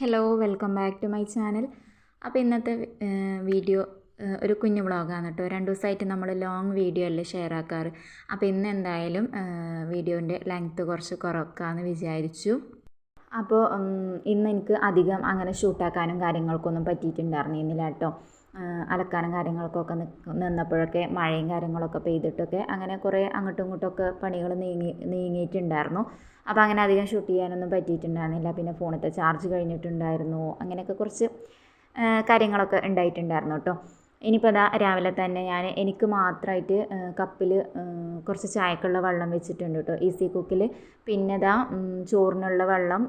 Hello welcome back to my channel അപ്പോൾ ഇന്നത്തെ video ഒരു കുഞ്ഞു വ്ളോഗാണ് കേട്ടോ. രണ്ട് ദിവസമായിട്ട് നമ്മൾ ലോങ് വീഡിയോ അല്ലേ ഷെയർ ആക്കാറ്. അപ്പോൾ ഇന്ന് എന്തായാലും വീഡിയോന്റെ ലെങ്ത്ത് കുറച്ച് കുറക്കാമെന്ന് വിചാരിച്ചു. അപ്പോൾ ഇന്ന് എനിക്ക് അധികം അങ്ങനെ ഷൂട്ടാക്കാനും കാര്യങ്ങൾക്കൊന്നും പറ്റിയിട്ടുണ്ടായിരുന്നില്ല കേട്ടോ. അലക്കാനും കാര്യങ്ങൾക്കൊക്കെ നിന്നപ്പോഴൊക്കെ മഴയും കാര്യങ്ങളൊക്കെ പെയ്തിട്ടൊക്കെ അങ്ങനെ കുറേ അങ്ങോട്ടും ഇങ്ങോട്ടൊക്കെ പണികൾ നീങ്ങി നീങ്ങിയിട്ടുണ്ടായിരുന്നു. അപ്പോൾ അങ്ങനെ അധികം ഷൂട്ട് ചെയ്യാനൊന്നും പറ്റിയിട്ടുണ്ടായിരുന്നില്ല. പിന്നെ ഫോണിലത്തെ ചാർജ് കഴിഞ്ഞിട്ടുണ്ടായിരുന്നു. അങ്ങനെയൊക്കെ കുറച്ച് കാര്യങ്ങളൊക്കെ ഉണ്ടായിട്ടുണ്ടായിരുന്നു കേട്ടോ. ഇനിയിപ്പോൾ അതാ രാവിലെ തന്നെ ഞാൻ എനിക്ക് മാത്രമായിട്ട് കപ്പിൽ കുറച്ച് ചായക്കുള്ള വെള്ളം വെച്ചിട്ടുണ്ട് കേട്ടോ ഈസി കുക്കിൽ പിന്നെ ഇതാ ചോറിനുള്ള വെള്ളം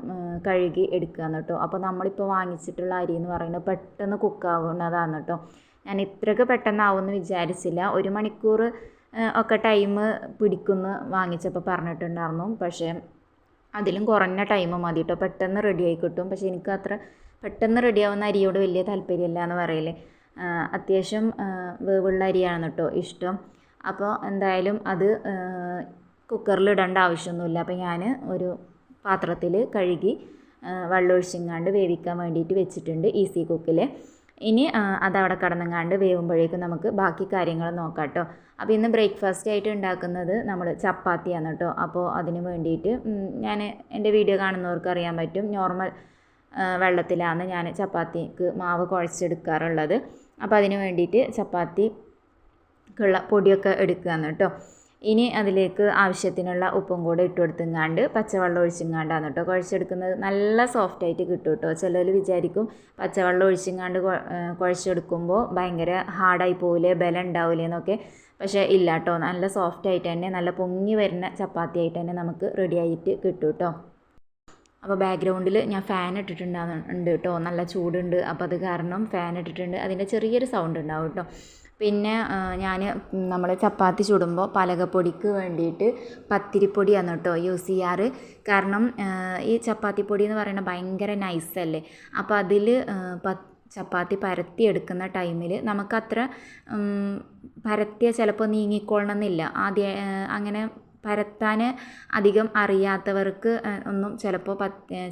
കഴുകി എടുക്കുകയെന്ന് കേട്ടോ അപ്പോൾ നമ്മളിപ്പോൾ വാങ്ങിച്ചിട്ടുള്ള അരി എന്ന് പറയുന്നത് പെട്ടെന്ന് കുക്കാവുന്നതാണ് കേട്ടോ ഞാൻ ഇത്രയൊക്കെ പെട്ടെന്നാവുമെന്ന് വിചാരിച്ചില്ല. ഒരു മണിക്കൂർ ഒക്കെ ടൈം പിടിക്കുമെന്ന് വാങ്ങിച്ചപ്പോൾ പറഞ്ഞിട്ടുണ്ടായിരുന്നു. പക്ഷേ അതിലും കുറഞ്ഞ ടൈം മതി കേട്ടോ പെട്ടെന്ന് റെഡിയായി കിട്ടും. പക്ഷേ എനിക്ക് അത്ര പെട്ടെന്ന് റെഡിയാവുന്ന അരിയോട് വലിയ താല്പര്യമില്ല എന്ന് പറയില്ലേ അത്യാവശ്യം വേവുള്ള അരിയാണ് കേട്ടോ ഇഷ്ടം. അപ്പോൾ എന്തായാലും അത് കുക്കറിൽ ഇടേണ്ട ആവശ്യമൊന്നുമില്ല. അപ്പോൾ ഞാൻ ഒരു പാത്രത്തിൽ കഴുകി വെള്ളമൊഴിച്ചിങ്ങാണ്ട് വേവിക്കാൻ വേണ്ടിയിട്ട് വെച്ചിട്ടുണ്ട് ഈസി കുക്കിൽ ഇനി അതവിടെ കടന്നങ്ങാണ്ട് വേവുമ്പോഴേക്കും നമുക്ക് ബാക്കി കാര്യങ്ങൾ നോക്കാം കേട്ടോ. അപ്പോൾ ഇന്ന് ബ്രേക്ക്ഫാസ്റ്റ് ആയിട്ട് ഉണ്ടാക്കുന്നത് നമ്മൾ ചപ്പാത്തിയാണ് കേട്ടോ. അപ്പോൾ അതിന് വേണ്ടിയിട്ട് ഞാൻ എന്റെ വീഡിയോ കാണുന്നവർക്ക് അറിയാൻ പറ്റും. നോർമൽ വെള്ളത്തിലാണ് ഞാൻ ചപ്പാത്തിക്ക് മാവ് കുഴച്ചെടുക്കാറുള്ളത്. അപ്പോൾ അതിന് വേണ്ടിയിട്ട് ചപ്പാത്തിക്കുള്ള പൊടിയൊക്കെ എടുക്കുകയാണ് കേട്ടോ. ഇനി അതിലേക്ക് ആവശ്യത്തിനുള്ള ഉപ്പും കൂടെ ഇട്ട് കൊടുത്തുങ്ങാണ്ട് പച്ചവെള്ളം ഒഴിച്ചിങ്ങാണ്ടാണ് കേട്ടോ കുഴച്ചെടുക്കുന്നത്. നല്ല സോഫ്റ്റ് ആയിട്ട് കിട്ടും കേട്ടോ. ചിലർ വിചാരിക്കും പച്ചവെള്ളം ഒഴിച്ചിങ്ങാണ്ട് കുഴച്ചെടുക്കുമ്പോൾ ഭയങ്കര ഹാർഡായി പോകില്ലേ ബലം ഉണ്ടാവില്ലേ എന്നൊക്കെ. പക്ഷേ ഇല്ല കേട്ടോ. നല്ല സോഫ്റ്റ് ആയിട്ട് തന്നെ നല്ല പൊങ്ങി വരുന്ന ചപ്പാത്തി ആയിട്ട് തന്നെ നമുക്ക് റെഡിയായിട്ട് കിട്ടും കേട്ടോ. അപ്പോൾ ബാക്ക്ഗ്രൗണ്ടിൽ ഞാൻ ഫാൻ ഇട്ടിട്ടുണ്ടാകുന്നുണ്ട് കേട്ടോ നല്ല ചൂടുണ്ട്. അപ്പോൾ അത് കാരണം ഫാൻ ഇട്ടിട്ടുണ്ട്. അതിന്റെ ചെറിയൊരു സൗണ്ട് ഉണ്ടാവും കേട്ടോ പിന്നെ ഞാൻ നമ്മൾ ചപ്പാത്തി ചുടുമ്പോൾ പലകപ്പൊടിക്ക് വേണ്ടിയിട്ട് പത്തിരിപ്പൊടിയാണ് കേട്ടോ യൂസ് ചെയ്യാറ്. കാരണം ഈ ചപ്പാത്തിപ്പൊടി എന്ന് പറയുന്നത് ഭയങ്കര നൈസല്ലേ അപ്പോൾ അതിൽ ചപ്പാത്തി പരത്തിയെടുക്കുന്ന ടൈമിൽ നമുക്കത്ര പരത്തിയ ചിലപ്പോൾ നീങ്ങിക്കൊള്ളണമെന്നില്ല ആദ്യ അങ്ങനെ പരത്താൻ അധികം അറിയാത്തവർക്ക് ഒന്നും ചിലപ്പോൾ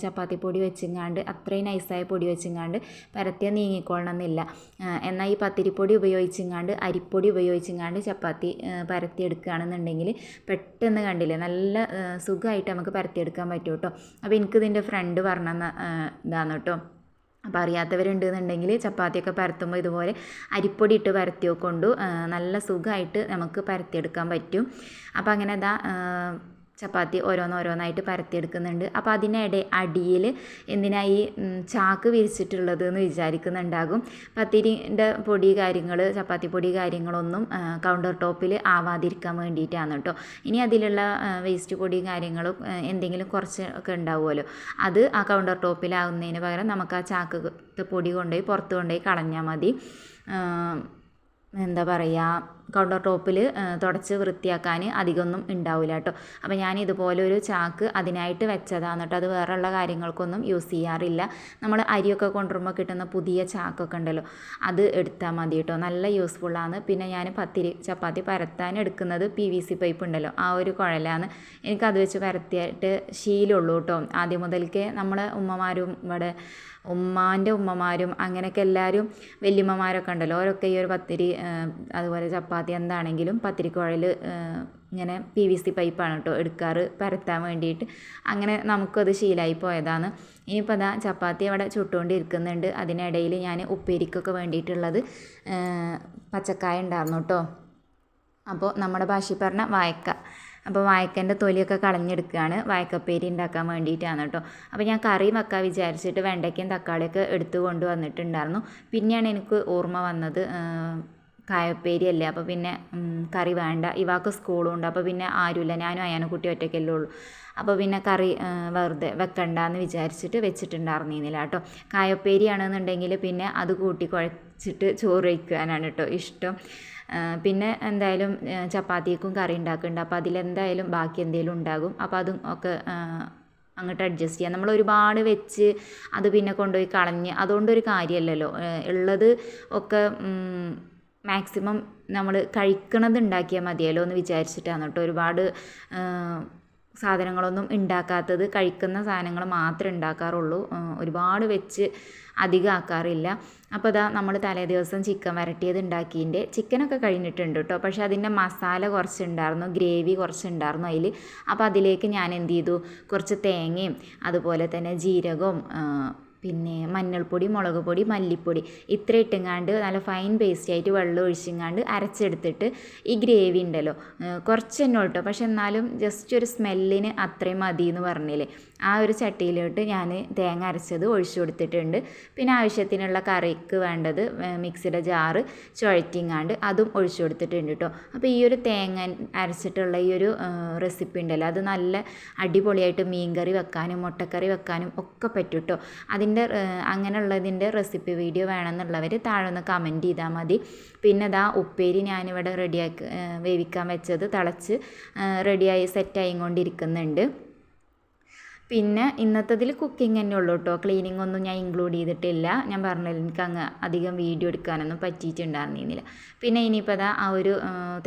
ചപ്പാത്തി പൊടി വെച്ചിങ്ങാണ്ട് അത്രയും നൈസായ പൊടി വെച്ചിങ്ങാണ്ട് പരത്തിയ നീങ്ങിക്കൊള്ളണമെന്നില്ല. എന്നാൽ ഈ പത്തിരിപ്പൊടി ഉപയോഗിച്ചിങ്ങാണ്ട് അരിപ്പൊടി ഉപയോഗിച്ചിങ്ങാണ്ട് ചപ്പാത്തി പരത്തിയെടുക്കുകയാണെന്നുണ്ടെങ്കിൽ പെട്ടെന്ന് കണ്ടില്ലേ നല്ല സുഖമായിട്ട് നമുക്ക് പരത്തിയെടുക്കാൻ പറ്റും കേട്ടോ. അപ്പോൾ എനിക്കിതിന്റെ ഫ്രണ്ട് പറഞ്ഞ ഇതാണ് കേട്ടോ. അപ്പോൾ അറിയാത്തവരുണ്ടെന്നുണ്ടെങ്കിൽ ചപ്പാത്തിയൊക്കെ പരത്തുമ്പോൾ ഇതുപോലെ അരിപ്പൊടി ഇട്ട് പരത്തിയോ കൊണ്ടു നല്ല സുഖമായിട്ട് നമുക്ക് പരത്തിയെടുക്കാൻ പറ്റും. അപ്പോൾ അങ്ങനെ അതാ ചപ്പാത്തി ഓരോന്നോരോന്നായിട്ട് പരത്തിയെടുക്കുന്നുണ്ട്. അപ്പോൾ അതിനിടെ അടിയിൽ എന്തിനായി ഈ ചാക്ക് വിരിച്ചിട്ടുള്ളത് എന്ന് വിചാരിക്കുന്നുണ്ടാകും പത്തിരിന്റെ പൊടി കാര്യങ്ങൾ ചപ്പാത്തി പൊടി കാര്യങ്ങളൊന്നും കൗണ്ടർ ടോപ്പിൽ ആവാതിരിക്കാൻ വേണ്ടിയിട്ടാണ് കേട്ടോ. ഇനി അതിലുള്ള വേസ്റ്റ് പൊടി കാര്യങ്ങളും എന്തെങ്കിലും കുറച്ച് ഒക്കെ ഉണ്ടാവുമല്ലോ. അത് ആ കൗണ്ടർ ടോപ്പിലാവുന്നതിന് പകരം നമുക്ക് ആ ചാക്ക് പൊടി കൊണ്ടുപോയി പുറത്ത് കൊണ്ടുപോയി കളഞ്ഞാൽ മതി. എന്താ പറയുക കൗണ്ടർ ടോപ്പിൽ തുടച്ച് വൃത്തിയാക്കാൻ അധികമൊന്നും ഉണ്ടാവില്ല കേട്ടോ. അപ്പോൾ ഞാൻ ഇതുപോലെ ഒരു ചാക്ക് അതിനായിട്ട് വെച്ചതാണ് കേട്ടോ. അത് വേറെയുള്ള കാര്യങ്ങൾക്കൊന്നും യൂസ് ചെയ്യാറില്ല. നമ്മൾ അരിയൊക്കെ കൊണ്ടുവരുമ്പോൾ കിട്ടുന്ന പുതിയ ചാക്കൊക്കെ ഉണ്ടല്ലോ അത് എടുത്താൽ മതി കേട്ടോ. നല്ല യൂസ്ഫുള്ളാണ്. പിന്നെ ഞാൻ പത്തിരി ചപ്പാത്തി പരത്താൻ എടുക്കുന്നത് പി വി സി പൈപ്പ് ഉണ്ടല്ലോ ആ ഒരു കുഴലാണ്. എനിക്കത് വെച്ച് പരത്തിയിട്ട് ശീലമുള്ളൂ കേട്ടോ. ആദ്യം മുതൽക്കേ നമ്മളെ ഉമ്മമാരും ഇവിടെ ഉമ്മാന്റെ ഉമ്മമാരും അങ്ങനെയൊക്കെ എല്ലാവരും വല്യമ്മമാരൊക്കെ ഉണ്ടല്ലോ അവരൊക്കെ ഈ ഒരു പത്തിരി അതുപോലെ ചപ്പാത്തി എന്താണെങ്കിലും പത്തിരിക്കുഴൽ ഇങ്ങനെ പി വി സി പൈപ്പാണ് കേട്ടോ എടുക്കാറ് പരത്താൻ വേണ്ടിയിട്ട്. അങ്ങനെ നമുക്കത് ശീലമായി പോയതാണ്. ഇനിയിപ്പോൾ അതാ ചപ്പാത്തി അവിടെ ചുട്ടുകൊണ്ടിരിക്കുന്നുണ്ട്. അതിനിടയിൽ ഞാൻ ഉപ്പേരിക്കൊക്കെ വേണ്ടിയിട്ടുള്ളത് പച്ചക്കായ ഉണ്ടായിരുന്നു കേട്ടോ. അപ്പോൾ നമ്മുടെ ഭാഷയിൽ പറഞ്ഞ വായക്ക. അപ്പോൾ വായക്കന്റെ തൊലിയൊക്കെ കളഞ്ഞെടുക്കുകയാണ്. വായക്കപ്പേരി ഉണ്ടാക്കാൻ വേണ്ടിയിട്ടാണ് കേട്ടോ. അപ്പോൾ ഞാൻ കറി വെക്കാൻ വിചാരിച്ചിട്ട് വെണ്ടയ്ക്കയും തക്കാളിയൊക്കെ എടുത്തു കൊണ്ടുവന്നിട്ടുണ്ടായിരുന്നു. പിന്നെയാണ് എനിക്ക് ഓർമ്മ വന്നത് കായപ്പേരി അല്ലേ അപ്പോൾ പിന്നെ കറി വേണ്ട. ഇവാക്ക് സ്കൂളും ഉണ്ട് അപ്പോൾ പിന്നെ ആരുമില്ല ഞാനും അയാനും കുട്ടി ഒറ്റയ്ക്കല്ലേ ഉള്ളൂ. അപ്പോൾ പിന്നെ കറി വെറുതെ വെക്കണ്ടെന്ന് വിചാരിച്ചിട്ട് വെച്ചിട്ടുണ്ടായിരുന്നില്ല കേട്ടോ. കായപ്പേരിയാണെന്നുണ്ടെങ്കിൽ പിന്നെ അത് കൂട്ടി കുഴച്ചിട്ട് ചോറ് വയ്ക്കാനാണ് കേട്ടോ ഇഷ്ടം. പിന്നെ എന്തായാലും ചപ്പാത്തിക്കും കറി ഉണ്ടാക്കുന്നുണ്ട് അപ്പോൾ അതിലെന്തായാലും ബാക്കി എന്തെങ്കിലും ഉണ്ടാകും. അപ്പോൾ അതും ഒക്കെ അങ്ങോട്ട് അഡ്ജസ്റ്റ് ചെയ്യാം. നമ്മൾ ഒരുപാട് വെച്ച് അത് പിന്നെ കൊണ്ടുപോയി കളഞ്ഞ് അതുകൊണ്ടൊരു കാര്യമല്ലല്ലോ ഉള്ളത് ഒക്കെ മാക്സിമം നമ്മൾ കഴിക്കണത് ഉണ്ടാക്കിയാൽ മതിയല്ലോ എന്ന് വിചാരിച്ചിട്ടാണ് കേട്ടോ. ഒരുപാട് സാധനങ്ങളൊന്നും ഉണ്ടാക്കാത്തത് കഴിക്കുന്ന സാധനങ്ങൾ മാത്രമേ ഉണ്ടാക്കാറുള്ളൂ. ഒരുപാട് വെച്ച് അധികം ആക്കാറില്ല. അപ്പോൾ ഇതാ നമ്മൾ തലേ ദിവസം ചിക്കൻ വരട്ടിയത് ഉണ്ടാക്കിയതിന്റെ ചിക്കനൊക്കെ കഴിഞ്ഞിട്ടുണ്ട് കേട്ടോ. പക്ഷേ അതിന്റെ മസാല കുറച്ചുണ്ടായിരുന്നു ഗ്രേവി കുറച്ചുണ്ടായിരുന്നു അതിൽ അപ്പോൾ അതിലേക്ക് ഞാൻ എന്ത് ചെയ്തു? കുറച്ച് തേങ്ങയും അതുപോലെ തന്നെ ജീരകവും പിന്നെ മഞ്ഞൾപ്പൊടി മുളക് പൊടി മല്ലിപ്പൊടി ഇത്ര ഇട്ടുങ്ങാണ്ട് നല്ല ഫൈൻ പേസ്റ്റ് ആയിട്ട് വെള്ളം ഒഴിച്ചിങ്ങാണ്ട് അരച്ചെടുത്തിട്ട് ഈ ഗ്രേവി ഉണ്ടല്ലോ. കുറച്ച് തന്നെ കേട്ടോ പക്ഷെ എന്നാലും ജസ്റ്റ് ഒരു സ്മെല്ലിന് അത്രയും മതി എന്ന് പറഞ്ഞില്ലേ. ആ ഒരു ചട്ടിയിലോട്ട് ഞാൻ തേങ്ങ അരച്ചത് ഒഴിച്ചു കൊടുത്തിട്ടുണ്ട്. പിന്നെ ആവശ്യത്തിനുള്ള കറിക്ക് വേണ്ടത് മിക്സിയുടെ ജാറ് ചുഴറ്റിങ്ങാണ്ട് അതും ഒഴിച്ചു കൊടുത്തിട്ടുണ്ട് കേട്ടോ അപ്പോൾ ഈ ഒരു തേങ്ങ അരച്ചിട്ടുള്ള ഈ ഒരു റെസിപ്പി ഉണ്ടല്ലോ അത് നല്ല അടിപൊളിയായിട്ട് മീൻകറി വെക്കാനും മുട്ടക്കറി വെക്കാനും ഒക്കെ പറ്റും കേട്ടോ അതിന്റെ അങ്ങനെയുള്ളതിന്റെ റെസിപ്പി വീഡിയോ വേണമെന്നുള്ളവർ താഴെ ഒന്ന് കമന്റ് ചെയ്താൽ മതി. പിന്നെ അതാ ഉപ്പേരി ഞാനിവിടെ റെഡിയാക്കി വേവിക്കാൻ വെച്ചത് തിളച്ച് റെഡിയായി സെറ്റായി കൊണ്ടിരിക്കുന്നുണ്ട് പിന്നെ ഇന്നത്തതിൽ കുക്കിംഗ് തന്നെ ഉള്ളൂ കേട്ടോ ക്ലീനിങ് ഒന്നും ഞാൻ ഇൻക്ലൂഡ് ചെയ്തിട്ടില്ല. ഞാൻ പറഞ്ഞില്ല എനിക്ക് അങ്ങ് അധികം വീഡിയോ എടുക്കാനൊന്നും പറ്റിയിട്ടുണ്ടായിരുന്നില്ല. പിന്നെ ഇനിയിപ്പോൾ ആ ഒരു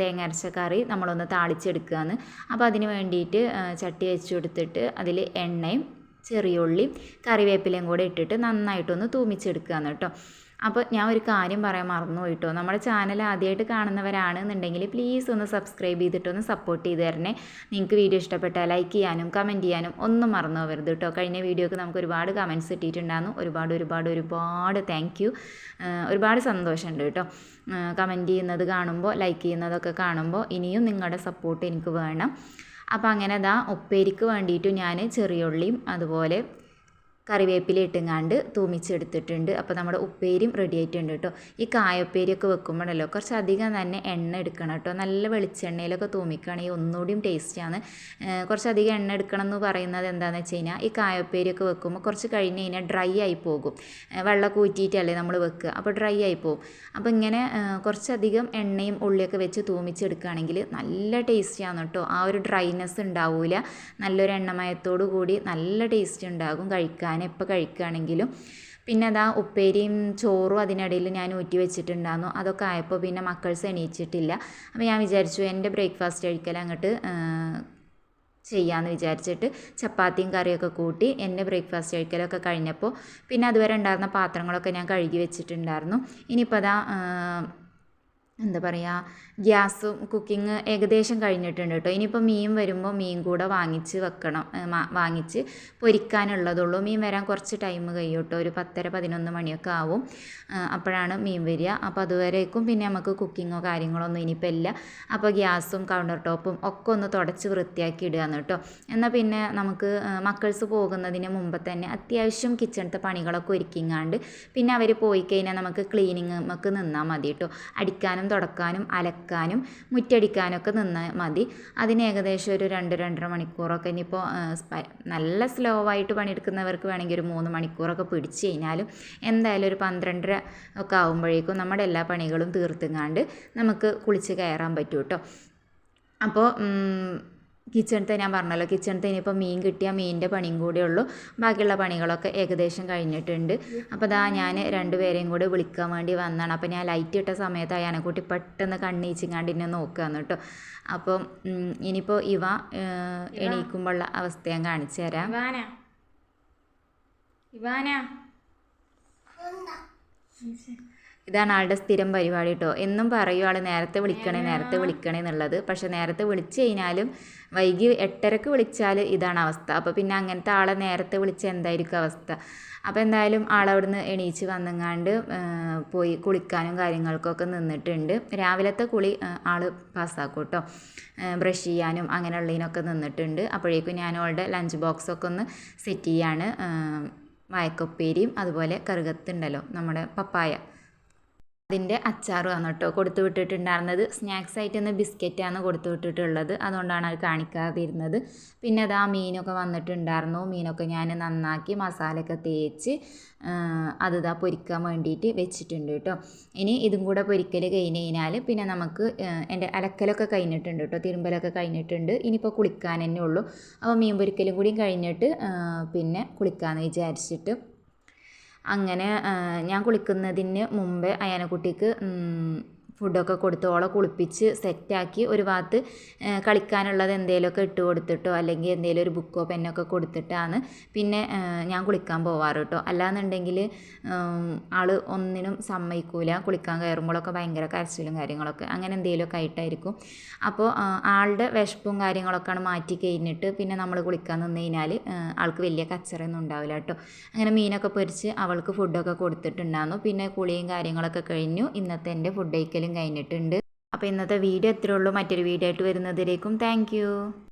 തേങ്ങ അരച്ച കറി നമ്മളൊന്ന് താളിച്ചെടുക്കുകയാണ് അപ്പോൾ അതിന് വേണ്ടിയിട്ട് ചട്ടി വെച്ച് കൊടുത്തിട്ട് അതിൽ എണ്ണയും ചെറിയ ഉള്ളിയും കറിവേപ്പിലയും കൂടെ ഇട്ടിട്ട് നന്നായിട്ടൊന്ന് തൂമിച്ചെടുക്കുകയാണ് കേട്ടോ അപ്പോൾ ഞാൻ ഒരു കാര്യം പറയാൻ മറന്നു കേട്ടോ നമ്മുടെ ചാനൽ ആദ്യമായിട്ട് കാണുന്നവരാണെന്നുണ്ടെങ്കിൽ പ്ലീസ് ഒന്ന് സബ്സ്ക്രൈബ് ചെയ്തിട്ടൊന്ന് സപ്പോർട്ട് ചെയ്ത് തരണേ. നിങ്ങൾക്ക് വീഡിയോ ഇഷ്ടപ്പെട്ടാൽ ലൈക്ക് ചെയ്യാനും കമന്റ് ചെയ്യാനും ഒന്നും മറന്നു പോകരുത് കേട്ടോ കഴിഞ്ഞ വീഡിയോക്ക് നമുക്ക് ഒരുപാട് കമന്റ്സ് കിട്ടിയിട്ടുണ്ടായിരുന്നു. ഒരുപാട് ഒരുപാട് ഒരുപാട് താങ്ക് യു ഒരുപാട് സന്തോഷമുണ്ട് കേട്ടോ കമന്റ് ചെയ്യുന്നത് കാണുമ്പോൾ ലൈക്ക് ചെയ്യുന്നതൊക്കെ കാണുമ്പോൾ ഇനിയും നിങ്ങളുടെ സപ്പോർട്ട് എനിക്ക് വേണം. അപ്പോൾ അങ്ങനെ അതാ ഉപ്പേരിക്ക് വേണ്ടിയിട്ട് ഞാൻ ചെറിയുള്ളിയും അതുപോലെ കറിവേപ്പില ഇട്ടുങ്ങാണ്ട് തൂമിച്ചെടുത്തിട്ടുണ്ട്. അപ്പോൾ നമ്മുടെ ഉപ്പേരിയും റെഡി ആയിട്ടുണ്ട് കേട്ടോ ഈ കായപ്പേരിയൊക്കെ വെക്കുമ്പോഴല്ലോ കുറച്ച് അധികം തന്നെ എണ്ണ എടുക്കണം കേട്ടോ നല്ല വെളിച്ചെണ്ണയിലൊക്കെ തൂമിക്കുകയാണെങ്കിൽ ഒന്നുകൂടിയും ടേസ്റ്റാണ് കുറച്ചധികം എണ്ണ എടുക്കണം എന്ന് പറയുന്നത് എന്താണെന്ന് വെച്ച് കഴിഞ്ഞാൽ ഈ കായപ്പേരിയൊക്കെ വെക്കുമ്പോൾ കുറച്ച് കഴിഞ്ഞ് കഴിഞ്ഞാൽ ഡ്രൈ ആയി പോകും. വെള്ളം കൂറ്റിയിട്ടല്ലേ നമ്മൾ വെക്കുക. അപ്പോൾ ഡ്രൈ ആയി പോകും. അപ്പോൾ ഇങ്ങനെ കുറച്ചധികം എണ്ണയും ഉള്ളിയൊക്കെ വെച്ച് തൂമിച്ചെടുക്കുകയാണെങ്കിൽ നല്ല ടേസ്റ്റിയാണ് കേട്ടോ ആ ഒരു ഡ്രൈനെസ് ഉണ്ടാവില്ല നല്ലൊരു എണ്ണമയത്തോടു കൂടി നല്ല ടേസ്റ്റ് ഉണ്ടാകും കഴിക്കാൻ. ഞാൻ എപ്പോൾ കഴിക്കുകയാണെങ്കിലും പിന്നെ അതാ ഉപ്പേരിയും ചോറും അതിനിടയിൽ ഞാൻ ഊറ്റി വെച്ചിട്ടുണ്ടായിരുന്നു അതൊക്കെ ആയപ്പോൾ പിന്നെ മക്കൾസ് എണീച്ചിട്ടില്ല. അപ്പോൾ ഞാൻ വിചാരിച്ചു എന്റെ ബ്രേക്ക്ഫാസ്റ്റ് കഴിക്കൽ അങ്ങോട്ട് ചെയ്യാമെന്ന് വിചാരിച്ചിട്ട് ചപ്പാത്തിയും കറിയൊക്കെ കൂട്ടി എന്റെ ബ്രേക്ക്ഫാസ്റ്റ് കഴിക്കലൊക്കെ കഴിഞ്ഞപ്പോൾ പിന്നെ അതുവരെ ഉണ്ടായിരുന്ന പാത്രങ്ങളൊക്കെ ഞാൻ കഴുകി വെച്ചിട്ടുണ്ടായിരുന്നു. ഇനിയിപ്പോൾ അതാ എന്താ പറയുക ഗ്യാസും കുക്കിംഗ് ഏകദേശം കഴിഞ്ഞിട്ടുണ്ട് കേട്ടോ. ഇനിയിപ്പോൾ മീൻ വരുമ്പോൾ മീൻ കൂടെ വാങ്ങിച്ച് വെക്കണം വാങ്ങിച്ച് പൊരിക്കാനുള്ളതുള്ളൂ. മീൻ വരാൻ കുറച്ച് ടൈം കഴിയും കേട്ടോ. ഒരു പത്തര പതിനൊന്ന് മണിയൊക്കെ ആവും അപ്പോഴാണ് മീൻ വരിക. അപ്പോൾ അതുവരേക്കും പിന്നെ നമുക്ക് കുക്കിങ്ങോ കാര്യങ്ങളോ ഒന്നും ഇനിയിപ്പോൾ ഇല്ല. അപ്പോൾ ഗ്യാസും കൗണ്ടർ ടോപ്പും ഒക്കെ ഒന്ന് തുടച്ച് വൃത്തിയാക്കി ഇടുകയാണ് കേട്ടോ. എന്നാൽ പിന്നെ നമുക്ക് മക്കൾസ് പോകുന്നതിന് മുമ്പ് തന്നെ അത്യാവശ്യം കിച്ചണത്തെ പണികളൊക്കെ ഒരുക്കിങ്ങാണ്ട് പിന്നെ അവർ പോയി കഴിഞ്ഞാൽ നമുക്ക് ക്ലീനിങ് നമുക്ക് നിന്നാൽ മതി കേട്ടോ. അടിക്കാനും തുടക്കാനും അലക്കാനും മുറ്റടിക്കാനൊക്കെ നിന്ന് മതി. അതിന് ഏകദേശം ഒരു രണ്ട് രണ്ടര മണിക്കൂറൊക്കെ ഇനിയിപ്പോൾ നല്ല സ്ലോ ആയിട്ട് പണിയെടുക്കുന്നവർക്ക് വേണമെങ്കിൽ ഒരു മൂന്ന് മണിക്കൂറൊക്കെ പിടിച്ച് കഴിഞ്ഞാലും എന്തായാലും ഒരു പന്ത്രണ്ടര ഒക്കെ ആകുമ്പോഴേക്കും നമ്മുടെ എല്ലാ പണികളും തീർത്തുങ്ങാണ്ട് നമുക്ക് കുളിച്ച് കയറാൻ പറ്റും കേട്ടോ അപ്പോൾ കിച്ചണത്തെ ഞാൻ പറഞ്ഞല്ലോ കിച്ചണത്തെ ഇനിയിപ്പോൾ മീൻ കിട്ടിയാൽ മീനിന്റെ പണിയും കൂടെ ഉള്ളൂ. ബാക്കിയുള്ള പണികളൊക്കെ ഏകദേശം കഴിഞ്ഞിട്ടുണ്ട്. അപ്പോൾ അതാ ഞാൻ രണ്ടുപേരെയും കൂടെ വിളിക്കാൻ വേണ്ടി വന്നതാണ് അപ്പോൾ ഞാൻ ലൈറ്റ് ഇട്ട സമയത്ത് അയാനെക്കൂട്ടി പെട്ടെന്ന് കണ്ണീച്ചിങ്ങാണ്ട് എന്നെ നോക്കുകയാണ് കേട്ടോ. അപ്പം ഇനിയിപ്പോൾ ഇവ എണീക്കുമ്പോഴുള്ള അവസ്ഥ ഞാൻ കാണിച്ചു തരാം. ഇവാന? ഇതാണ് ആളുടെ സ്ഥിരം പരിപാടി കേട്ടോ എന്നും പറയും ആൾ നേരത്തെ വിളിക്കണേ നേരത്തെ വിളിക്കണേ എന്നുള്ളത്. പക്ഷെ നേരത്തെ വിളിച്ചു കഴിഞ്ഞാലും വൈകി എട്ടരക്ക് വിളിച്ചാൽ ഇതാണ് അവസ്ഥ. അപ്പോൾ പിന്നെ അങ്ങനത്തെ ആളെ നേരത്തെ വിളിച്ച എന്തായിരിക്കും അവസ്ഥ? അപ്പോൾ എന്തായാലും ആളവിടുന്ന് എണീച്ച് വന്നങ്ങാണ്ട് പോയി കുളിക്കാനും കാര്യങ്ങൾക്കൊക്കെ നിന്നിട്ടുണ്ട്. രാവിലത്തെ കുളി ആൾ പാസ്സാക്കും കേട്ടോ ബ്രഷ് ചെയ്യാനും അങ്ങനെയുള്ളതിനൊക്കെ നിന്നിട്ടുണ്ട്. അപ്പോഴേക്കും ഞാൻ അവളുടെ ലഞ്ച് ബോക്സൊക്കെ ഒന്ന് സെറ്റ് ചെയ്യാണ്. വായക്കൊപ്പേരിയും അതുപോലെ കറുകത്തുണ്ടല്ലോ നമ്മുടെ പപ്പായ. അതിന്റെ അച്ചാറുമാണ് കേട്ടോ കൊടുത്തു വിട്ടിട്ടുണ്ടായിരുന്നത് സ്നാക്സ് ആയിട്ട് ഒന്ന് ബിസ്ക്കറ്റാണ് കൊടുത്തു വിട്ടിട്ടുള്ളത്. അതുകൊണ്ടാണ് അത് കാണിക്കാതിരുന്നത്. പിന്നെ അത് ആ മീനൊക്കെ വന്നിട്ടുണ്ടായിരുന്നു. മീനൊക്കെ ഞാൻ നന്നാക്കി മസാലയൊക്കെ തേച്ച് അത് ഇതാ പൊരിക്കാൻ വേണ്ടിയിട്ട് വെച്ചിട്ടുണ്ട് കേട്ടോ. ഇനി ഇതും കൂടെ പൊരിക്കൽ കഴിഞ്ഞ് കഴിഞ്ഞാൽ പിന്നെ നമുക്ക് എന്റെ അലക്കലൊക്കെ കഴിഞ്ഞിട്ടുണ്ട് കേട്ടോ. തിരുമ്പലൊക്കെ കഴിഞ്ഞിട്ടുണ്ട്. ഇനിയിപ്പോൾ കുളിക്കാൻ തന്നെ ഉള്ളൂ. അപ്പോൾ മീൻ പൊരിക്കലും കൂടി കഴിഞ്ഞിട്ട് പിന്നെ കുളിക്കാമെന്ന് വിചാരിച്ചിട്ട് അങ്ങനെ ഞാൻ കുളിക്കുന്നതിന് മുമ്പേ അയാനക്കുട്ടിക്ക് ഫുഡൊക്കെ കൊടുത്ത് ഓളെ കുളിപ്പിച്ച് സെറ്റാക്കി ഒരു ഭാഗത്ത് കളിക്കാനുള്ളത് എന്തെങ്കിലുമൊക്കെ ഇട്ട് കൊടുത്തിട്ടോ അല്ലെങ്കിൽ എന്തെങ്കിലും ഒരു ബുക്കോ പെന്നൊക്കെ കൊടുത്തിട്ടാണ് പിന്നെ ഞാൻ കുളിക്കാൻ പോവാറ് കേട്ടോ അല്ലാന്നുണ്ടെങ്കിൽ ആൾ ഒന്നിനും സമ്മതിക്കൂല. കുളിക്കാൻ കയറുമ്പോഴൊക്കെ ഭയങ്കര കരച്ചിലും കാര്യങ്ങളൊക്കെ അങ്ങനെ എന്തെങ്കിലുമൊക്കെ ആയിട്ടായിരിക്കും. അപ്പോൾ ആളുടെ വിശപ്പും കാര്യങ്ങളൊക്കെയാണ് മാറ്റി കഴിഞ്ഞിട്ട് പിന്നെ നമ്മൾ കുളിക്കാൻ നിന്ന് കഴിഞ്ഞാൽ ആൾക്ക് വലിയ കച്ചറയൊന്നും ഉണ്ടാവില്ല കേട്ടോ അങ്ങനെ മീനൊക്കെ പൊരിച്ച് അവൾക്ക് ഫുഡൊക്കെ കൊടുത്തിട്ടുണ്ടായിരുന്നു പിന്നെ കുളിയും കാര്യങ്ങളൊക്കെ കഴിഞ്ഞു. ഇന്നത്തെ എന്റെ ഫുഡ് കഴിക്കലും കഴിഞ്ഞിട്ടുണ്ട്. അപ്പോൾ ഇന്നത്തെ വീഡിയോ എത്രയേ ഉള്ളൂ. മറ്റൊരു വീഡിയോ ആയിട്ട് വരുന്നതിലേക്കും താങ്ക്